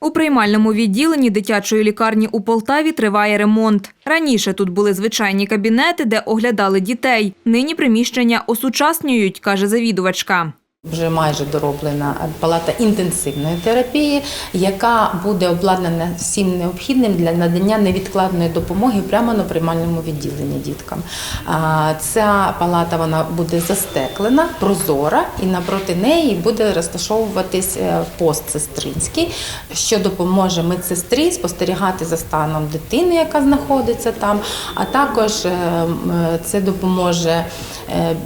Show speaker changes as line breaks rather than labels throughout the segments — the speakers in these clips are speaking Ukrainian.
У приймальному відділенні дитячої лікарні у Полтаві триває ремонт. Раніше тут були звичайні кабінети, де оглядали дітей. Нині приміщення осучаснюють, каже завідувачка.
Вже майже дороблена палата інтенсивної терапії, яка буде обладнана всім необхідним для надання невідкладної допомоги прямо на приймальному відділенні діткам. Ця палата вона буде застеклена, прозора, і напроти неї буде розташовуватись е, пост сестринський, що допоможе медсестрі спостерігати за станом дитини, яка знаходиться там. А також е, е, це допоможе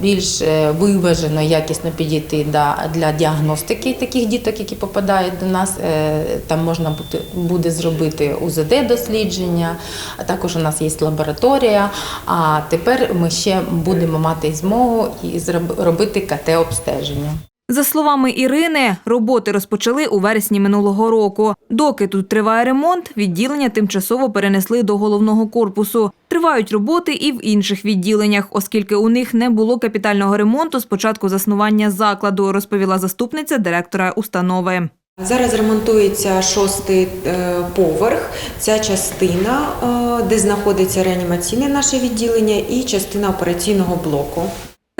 більш виважено, якісно підійти да- для діагностики таких діток, які попадають до нас. Е, Там можна буде, буде зробити УЗД-дослідження, а також у нас є лабораторія. А тепер ми ще будемо мати змогу і робити КТ-обстеження.
За словами Ірини, роботи розпочали у вересні минулого року. Доки тут триває ремонт, відділення тимчасово перенесли до головного корпусу. Тривають роботи і в інших відділеннях, оскільки у них не було капітального ремонту з початку заснування закладу, розповіла заступниця директора установи.
Зараз ремонтується шостий е, поверх. Ця частина, е, де знаходиться реанімаційне наше відділення, і частина операційного блоку.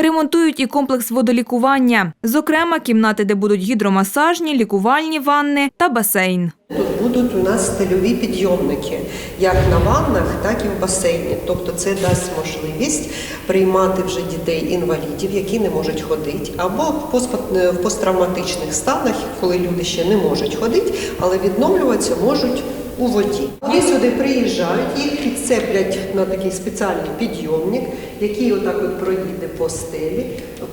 Ремонтують і комплекс водолікування, зокрема кімнати, де будуть гідромасажні, лікувальні ванни та басейн.
Тут будуть у нас стильові підйомники, як на ваннах, так і в басейні. Тобто це дасть можливість приймати вже дітей-інвалідів, які не можуть ходити, або в посттравматичних станах, коли люди ще не можуть ходити, але відновлюватися можуть у воді. Вони сюди приїжджають, їх підцеплять на такий спеціальний підйомник, який отак от проїде по стелі,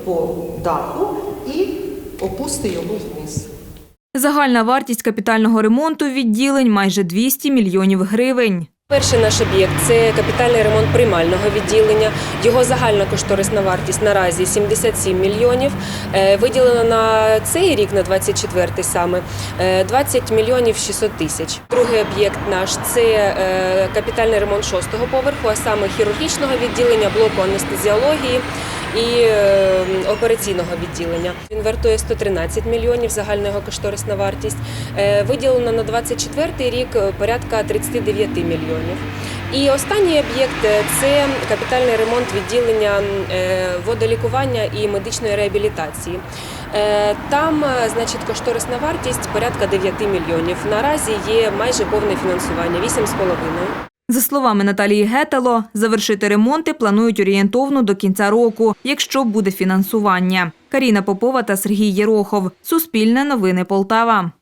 по даху і опустить його вниз.
Загальна вартість капітального ремонту відділень майже 200 мільйонів гривень.
Перший наш об'єкт це капітальний ремонт приймального відділення. Його загальна кошторисна вартість наразі 77 мільйонів. Е, Виділено на цей рік, на 24-й саме, е, 20 мільйонів 600 тисяч. Другий об'єкт наш це е, капітальний ремонт шостого поверху, а саме хірургічного відділення, блоку анестезіології і е, операційного відділення. Він вартує 113 мільйонів, загальна його кошторисна вартість. Е, Виділено на 24 рік е, порядка 39 мільйонів. І останній об'єкт це капітальний ремонт відділення водолікування і медичної реабілітації. Там, значить, кошторисна вартість порядка 9 мільйонів. Наразі є майже повне фінансування 8,5.
За словами Наталії Гетело, завершити ремонти планують орієнтовно до кінця року, якщо буде фінансування. Каріна Попова та Сергій Єрохов. Суспільне новини Полтава.